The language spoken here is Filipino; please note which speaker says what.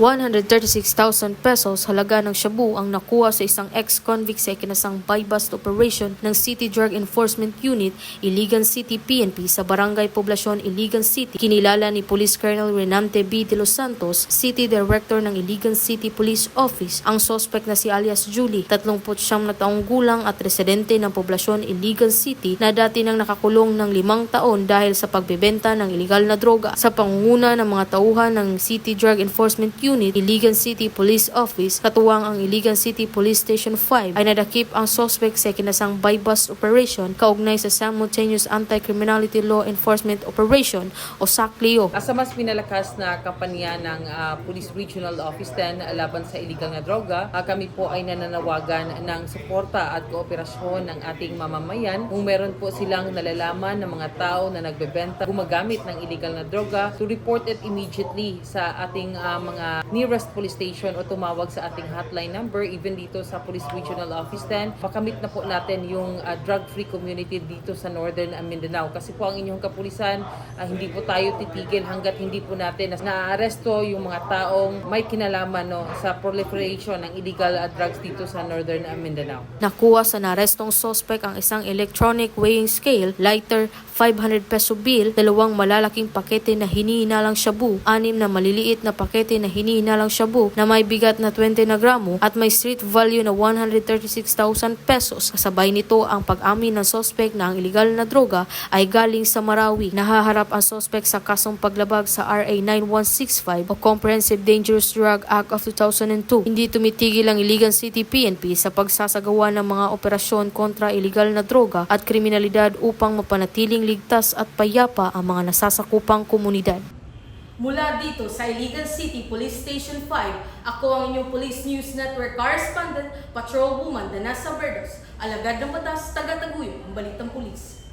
Speaker 1: 136,000 pesos halaga ng shabu ang nakuha sa isang ex-convict sa ikinasang buy-bust operation ng City Drug Enforcement Unit, Iligan City PNP sa Barangay Poblasyon, Iligan City. Kinilala ni Police Colonel Renante B. De Los Santos, City Director ng Iligan City Police Office, ang sospek na si alias Julie, 39 na taong gulang at residente ng Poblasyon, Iligan City na dati nang nakakulong ng limang taon dahil sa pagbebenta ng ilegal na droga. Sa pangunguna ng mga tauhan ng City Drug Enforcement Unit, Iligan City Police Office, katuwang ang Iligan City Police Station 5 ay nadakip ang suspect sa kinasang buy-bust operation kaugnay sa Simultaneous Anti-Criminality Law Enforcement Operation o SACLIO.
Speaker 2: Sa mas pinalakas na kampanya ng ah, Police Regional Office 10 laban sa illegal na droga, ah, kami po ay nananawagan ng suporta at kooperasyon ng ating mamamayan kung meron po silang nalalaman ng mga tao na nagbebenta, gumagamit ng illegal na droga, to report it immediately sa ating ah, mga nearest police station o tumawag sa ating hotline number, even dito sa Police Regional Office 10. Makamit na po natin yung ah, drug-free community dito sa Northern ah, Mindanao. Kasi po ang inyong kapulisan, ah, hindi po tayo titigil hanggat hindi po natin na- naaresto yung mga taong may kinalaman no, sa proliferation ng illegal ah, drugs dito sa Northern Mindanao.
Speaker 1: Nakuha sa narestong sospek ang isang electronic weighing scale, lighter, 500 peso bill, dalawang malalaking pakete na hinihinalang shabu, anim na maliliit na pakete na hinihinalang shabu na may bigat na 20 na gramo at may street value na 136,000 pesos. Kasabay nito ang pag-amin ng sospek na ang illegal na droga ay galing sa Marawi. Nahaharap ang sospek sa kasong paglabag sa RA 9165 o Comprehensive Dangerous Drug Act of 2002. Hindi tumitigil ang Iligan City PNP sa pagsasagawa ng mga operasyon kontra illegal na droga at kriminalidad upang mapanatiling ligtas at payapa ang mga nasasakupang komunidad. Mula dito sa Iligan City Police Station 5, ako ang inyong Police News Network correspondent, Patrol Woman Danasa Verdos, alagad ng batas, taga-taguyod, ang balitang pulis.